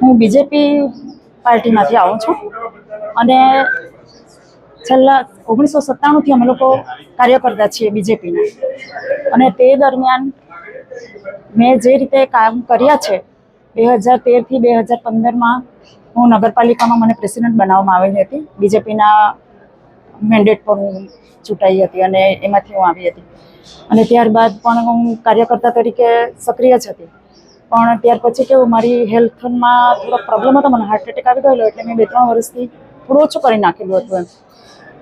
હું બીજેપી પાર્ટીમાંથી આવું છું. અને છેલ્લા ઓગણીસો સત્તાણુંથી અમે લોકો કાર્ય કરતા છીએ બીજેપીના. અને તે દરમિયાન મેં જે રીતે કામ કર્યા છે, બે હજાર તેરથી બે હજાર પંદરમાં હું નગરપાલિકામાં મને પ્રેસિડેન્ટ બનાવવામાં આવેલી હતી. બીજેપીના મેન્ડેટ પર હું ચૂંટાઈ હતી અને એમાંથી હું આવી હતી. અને ત્યારબાદ પણ હું કાર્યકર્તા તરીકે સક્રિય જ હતી. પણ ત્યાર પછી કેવું, મારી હેલ્થમાં થોડો પ્રોબ્લેમ હતો, મને હાર્ટ એટેક આવી ગયેલો એટલે મેં બે ત્રણ વર્ષથી થોડું ઓછું કરી નાખેલું હતું એમ.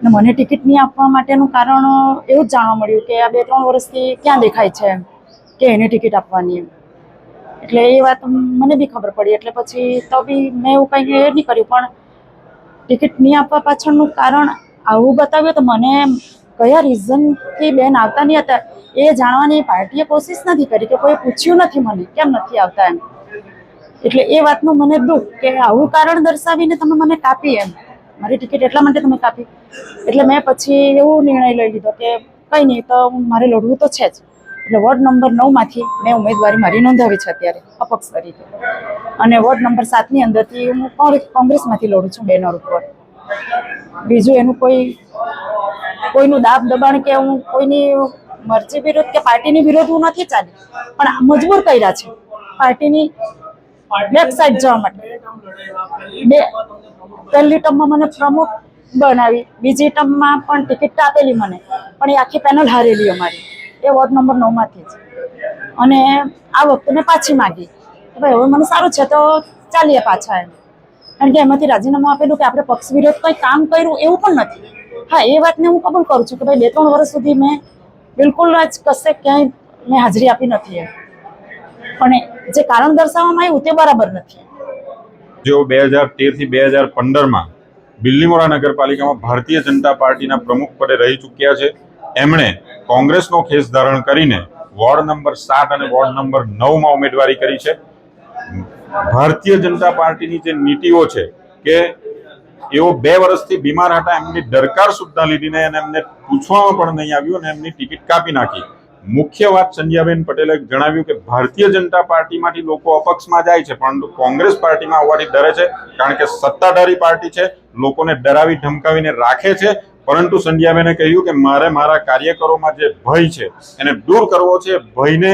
અને મને ટિકિટ નહીં આપવા માટેનું કારણ એવું જ જાણવા મળ્યું કે આ બે ત્રણ વર્ષથી ક્યાં દેખાય છે કે એને ટિકિટ આપવાની એમ. એટલે એ વાત મને બી ખબર પડી, એટલે પછી તો બી મેં એવું કંઈ એ નહીં કર્યું, પણ ટિકિટ નહીં આપવા પાછળનું કારણ આવું બતાવ્યું તો મને કયા રીઝનથી બેન આવતા નહીં હતા, એ જાણવાની પાર્ટીએ કોશિશ નથી કરી કે કોઈ પૂછ્યું નથી મને, કેમ નથી આવતા એમ. એટલે એ વાતનું મને દુઃખ કે આવું કારણ દર્શાવીને તમે મને કાપી એમ. મારી ટિકિટ એટલા માટે તમે કાપી. એટલે મેં પછી એવો નિર્ણય લઈ લીધો કે કંઈ નહીં, તો મારે લડવું તો છે જ. એટલે વોર્ડ નંબર નવમાંથી મેં ઉમેદવારી મારી નોંધાવી છે અત્યારે, અપક્ષ તરીકે. અને વોર્ડ નંબર સાતની અંદરથી હું કોંગ્રેસ કોંગ્રેસમાંથી લડું છું બેનર ઉપર. બીજું એનું કોઈ કોઈનું દાબ દબાણ કે હું કોઈની મરજી વિરુદ્ધ કે પાર્ટીની વિરુદ્ધ હું નથી ચાલી. પણ મજબૂર કર્યા છે પાર્ટીની વેબસાઇટ જવા માટે. બે, પહેલી ટર્મમાં મને પ્રમુખ બનાવી, બીજી ટર્મમાં પણ ટિકિટ આપેલી મને, પણ એ આખી પેનલ હારેલી અમારી. એ વોર્ડ નંબર નવમાંથી જ. અને આ વખતે મેં પાછી માગી. ભાઈ, હવે મને સારું છે તો ચાલીએ પાછા એમ. કારણ કે એમાંથી રાજીનામું આપેલું કે આપણે પક્ષ વિરોધ કંઈ કામ કર્યું એવું પણ નથી. હા, એ વાતને હું કબૂલ કરું છું કે ભાઈ બે ત્રણ વર્ષ સુધી મેં બિલકુલ જ કશે ક્યાંય મેં હાજરી આપી નથી પણ જે કારણ દર્શાવવામાં આવ્યું તે બરાબર નથી જો બે હજાર તેરથી બે હજાર પંદરમાં બિલ્લીમોરા નગરપાલિકામાં ભારતીય જનતા પાર્ટીના પ્રમુખ પદે રહી ચૂક્યા છે, એમણે કોંગ્રેસનો ખેસ ધારણ કરીને વોર્ડ નંબર સાત અને વોર્ડ નંબર નવમાં ઉમેદવારી કરી છે. ભારતીય જનતા પાર્ટીની જે નીતિઓ છે કે એઓ બે વર્ષથી બીમાર હતા, એમની દરકાર સુદ્ધા લીધીને અને એમને પૂછવામાં પણ નહીં આવ્યું અને એમની ટિકિટ કાપી નાખી. મુખ્ય વાત સંજ્યાબેન પટેલે જણાવ્યું કે ભારતીય જનતા પાર્ટીમાંથી લોકો અપક્ષમાં જાય છે, પરંતુ કોંગ્રેસ પાર્ટીમાં આવવાથી ડરે છે, કારણ કે સત્તાધારી પાર્ટી છે, લોકોને ડરાવી ધમકાવીને રાખે છે, પરંતુ સંધ્યાબેને કહ્યું કે મારે મારા કાર્યકરોમાં જે ભય છે, એને દૂર કરવો છે, ભયને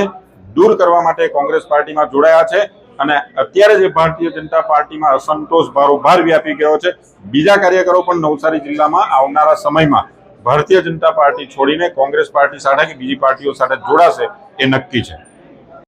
દૂર કરવા માટે કોંગ્રેસ પાર્ટીમાં જોડાયા છે અને અત્યારે જે ભારતીય જનતા પાર્ટીમાં અસંતોષ ભારોભાર વ્યાપી ગયો છે, બીજા કાર્યકરો પણ નવસારી જિલ્લામાં આવનારા સમયમાં ભારતીય જનતા પાર્ટી છોડીને કોંગ્રેસ પાર્ટી સાથે કે બીજી પાર્ટીઓ સાથે જોડાશે એ નક્કી છે.